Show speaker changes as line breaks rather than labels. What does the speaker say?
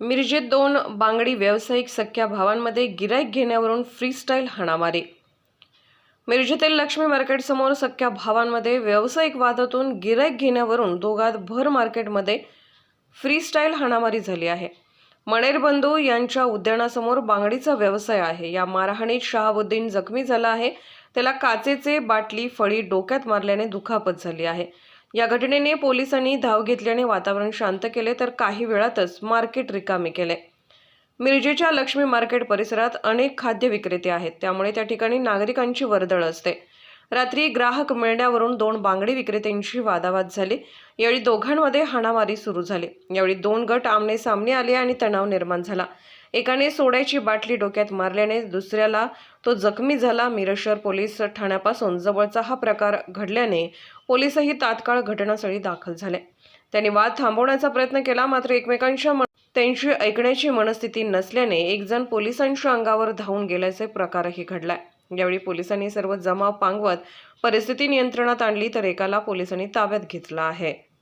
मिरजेत दोन बांगडी व्यावसायिक सख्या भावांमध्ये गिराईक घेण्यावरून फ्रीस्टाईल हाणामारी. मिरजेतील लक्ष्मी मार्केटसमोर सख्या भावांमध्ये व्यावसायिक वादातून गिराईक घेण्यावरून दोघात भर मार्केटमध्ये फ्रीस्टाईल हाणामारी झाली आहे. मणेर बंधू यांच्या उद्यानासमोर बांगडीचा व्यवसाय आहे. या मारहाणीत शहाबुद्दीन जखमी झाला आहे. त्याला काचेचे बाटली फळी डोक्यात मारल्याने दुखापत झाली आहे. या घटनेने पोलिसांनी धाव घेतल्याने वातावरण शांत केले तर काही वेळातच मार्केट रिकामे केले. मिरजेच्या लक्ष्मी मार्केट परिसरात अनेक खाद्य विक्रेते आहेत त्यामुळे त्या ठिकाणी नागरिकांची वर्दळ असते. रात्री ग्राहक मिळण्यावरून दोन बांगडी विक्रेत्यांशी वादावाद झाली. यावेळी दोघांमध्ये हाणामारी सुरू झाली. यावेळी दोन गट आमने सामने आले आणि तणाव निर्माण झाला. एकाने सोड्याची बाटली डोक्यात मारल्याने दुसऱ्याला तो जखमी झाला. मिरशर पोलीस ठाण्यापासून जवळचा हा प्रकार घडल्याने पोलीसही तात्काळ घटनास्थळी दाखल झाले. त्यांनी वाद थांबवण्याचा प्रयत्न केला. मात्र एकमेकांच्या त्यांची ऐकण्याची मनस्थिती नसल्याने एकजण पोलिसांच्या अंगावर धावून गेल्याचे प्रकारही घडलाय. यावेळी पोलिसांनी सर्व जमाव पांगवत परिस्थिती नियंत्रणात आणली तर एकाला पोलिसांनी ताब्यात घेतलं आहे.